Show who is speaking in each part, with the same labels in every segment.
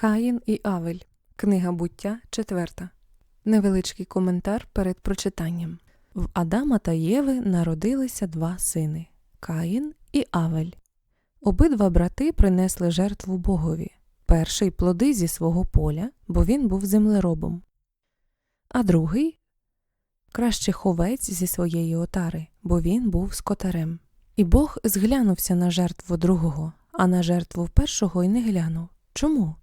Speaker 1: Каїн і Авель. Книга буття 4. Невеличкий коментар перед прочитанням. В Адама та Єви народилися два сини Каїн і Авель. Обидва брати принесли жертву Богові. Перший плоди зі свого поля, бо він був землеробом. А другий краще ховець зі своєї отари, бо він був скотарем. І Бог зглянувся на жертву другого, а на жертву першого й не глянув. Чому?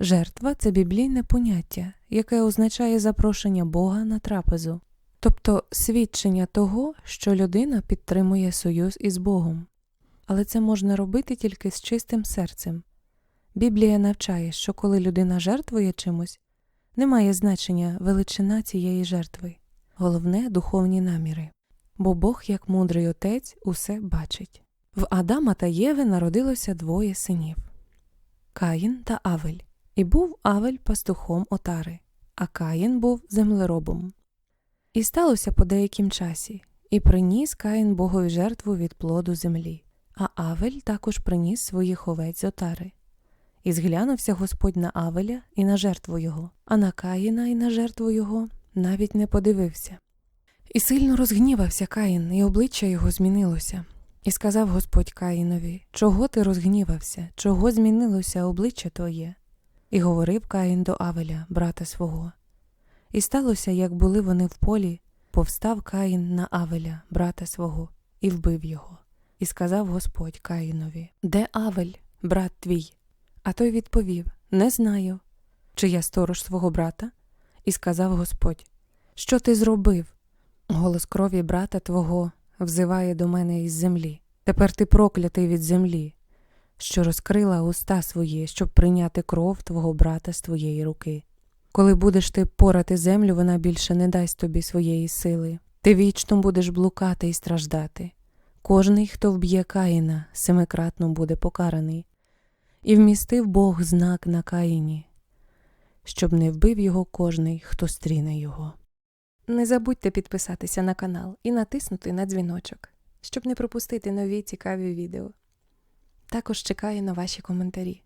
Speaker 1: Жертва це біблійне поняття, яке означає запрошення Бога на трапезу, тобто свідчення того, що людина підтримує союз із Богом. Але це можна робити тільки з чистим серцем. Біблія навчає, що коли людина жертвує чимось, немає значення величина цієї жертви, головне духовні наміри. Бо Бог, як мудрий отець, усе бачить. В Адама та Єви народилося двоє синів Каїн та Авель. І був Авель пастухом отари, а Каїн був землеробом. І сталося по деяким часі, і приніс Каїн Богові жертву від плоду землі, а Авель також приніс своїх овець отари. І зглянувся Господь на Авеля і на жертву його, а на Каїна і на жертву його навіть не подивився. І сильно розгнівався Каїн, і обличчя його змінилося. І сказав Господь Каїнові: Чого ти розгнівався? Чого змінилося обличчя твоє? І говорив Каїн до Авеля, брата свого. І сталося, як були вони в полі, повстав Каїн на Авеля, брата свого, і вбив його. І сказав Господь Каїнові: Де Авель, брат твій? А той відповів: Не знаю. Чи я сторож свого брата? І сказав Господь: Що ти зробив? Голос крові брата твого взиває до мене із землі. Тепер ти проклятий від землі, що розкрила уста свої, щоб прийняти кров твого брата з твоєї руки. Коли будеш ти порати землю, вона більше не дасть тобі своєї сили. Ти вічно будеш блукати і страждати. Кожний, хто вб'є Каїна, семикратно буде покараний. І вмістив Бог знак на Каїні, щоб не вбив його кожний, хто стріне його. Не забудьте підписатися на канал і натиснути на дзвіночок, щоб не пропустити нові цікаві відео. Також чекаю на ваші коментарі.